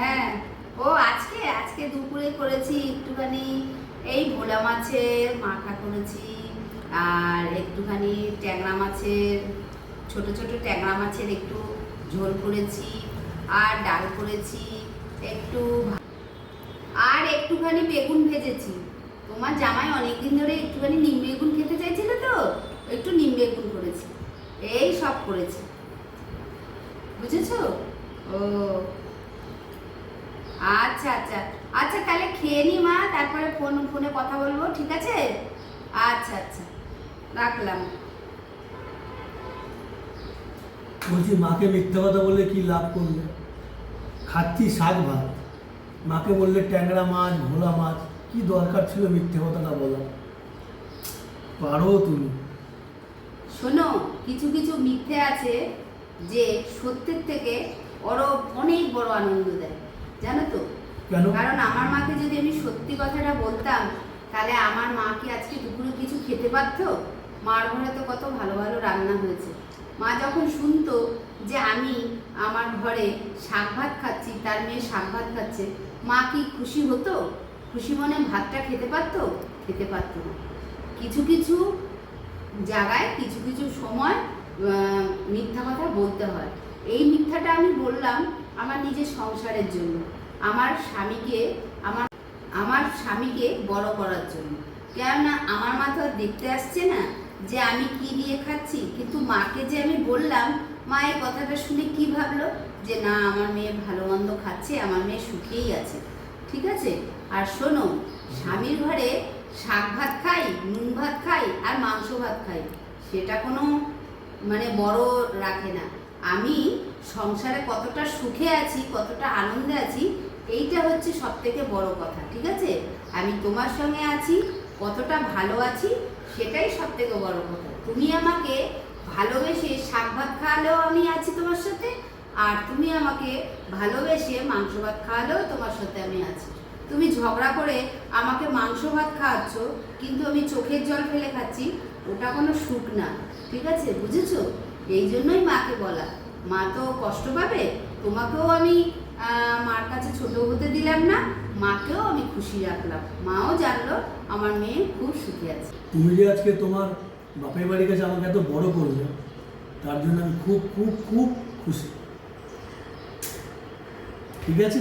হ্যাঁ ও আজকে আজকে দুপুরে করেছি একটুখানি এই ভোলা মাছের মাখা করেছি আর একটুখানি ট্যাংরা মাছের, ছোট ছোট ট্যাংরা মাছের একটু ঝোল করেছি আর ডাল করেছি, একটু আর একটুখানি বেগুন ভেজেছি। তোমার জামাই অনেকদিন ধরে একটুখানি নিম বেগুন খেতে চাইছিল তো, একটু নিম বেগুন করেছি। এই সব করেছি। বুঝেছ? ও আচ্ছা আচ্ছা। আচ্ছা তাহলে খেয়ে নি মা তারপরে ফোন ফোনে কথা বলব ঠিক আছে? আচ্ছা আচ্ছা। রাখলাম। বলছি মাকে মিথ্যা কথা বলে কি লাভ করলে? খাচ্ছি শাক ভাত। মাকে বললে ট্যাংরা মাছ ভোলা মাছ কি দরকার ছিল মিথ্যে কথাটা বলা পারো তুমি। শোনো কিছু কিছু মিথ্যে আছে যে সত্যের থেকে ওরও অনেক বড় আনন্দ দেয়। জানো তো? কারণ আমার মাকে যদি আমি সত্যি কথাটা বলতাম তাহলে আমার মা কি আজকে দুপুরে কিছু খেতে পারতো? মার ঘরে তো কত ভালো ভালো রান্না হয়েছে। মা যখন শুনতো যে আমি আমার ঘরে শাক ভাত খাচ্ছি তার মেয়ে শাক ভাত খাচ্ছে মা কি খুশি হতো? খুশি মনে ভাতটা খেতে পারতো? খেতে পারতো না। কিছু কিছু জায়গায় কিছু কিছু সময় মিথ্যা কথা বলতে হয়। এই মিথ্যাটা আমি বললাম আমার নিজের সংসারের জন্য, আমার স্বামীকে, আমার আমার স্বামীকে বড় করার জন্য। কেননা আমার মাথা দেখতে আসছে না যে আমি কি দিয়ে খাচ্ছি, কিন্তু মাকে যে আমি বললাম, মা এই কথাটা শুনে কি ভাবলো? যে না, আমার মেয়ে ভালো মন্দ খাচ্ছে, আমার মেয়ে সুখেই আছে। ঠিক আছে? আর শোনো, স্বামীর ঘরে শাক ভাত খাই, নুন ভাত খাই, আর মাংস ভাত খাই, সেটা কোনো মানে বড় রাখে না। আমি সংসারে কতটা সুখে আছি, কতটা আনন্দে আছি, এইটা হচ্ছে সব থেকে বড় কথা, ঠিক আছে? আমি তোমার সঙ্গে আছি, কতটা ভালো আছি, সেটাই সব থেকে বড় কথা। তুমি আমাকে ভালোবেসে শাক ভাত খাওয়ালেও আমি আছি তোমার সাথে, আর তুমি আমাকে ভালোবেসে মাংস ভাত খাওয়ালেও তোমার সাথে আমি আছি। তুমি ঝগড়া করে আমাকে মাংস ভাত খাওয়াচ্ছ, কিন্তু আমি চোখের জল ফেলে খাচ্ছি, ওটা কোনো সুখ না, ঠিক আছে? বুঝেছ? এই জন্যই মাকে বলা। মা তো কষ্ট পাবে? তোমাকেও আমি মার কাছে ছোট হতে দিলাম না, মাকেও আমি খুশি রাখলাম। মাও জানলো আমার মেয়ে খুব সুখী আছে। তুমি যে আজকে তোমার বাপের বাড়ির কাছে আমাকে এত বড় করলে, তার জন্য আমি খুব খুব খুব খুশি। ঠিক আছে?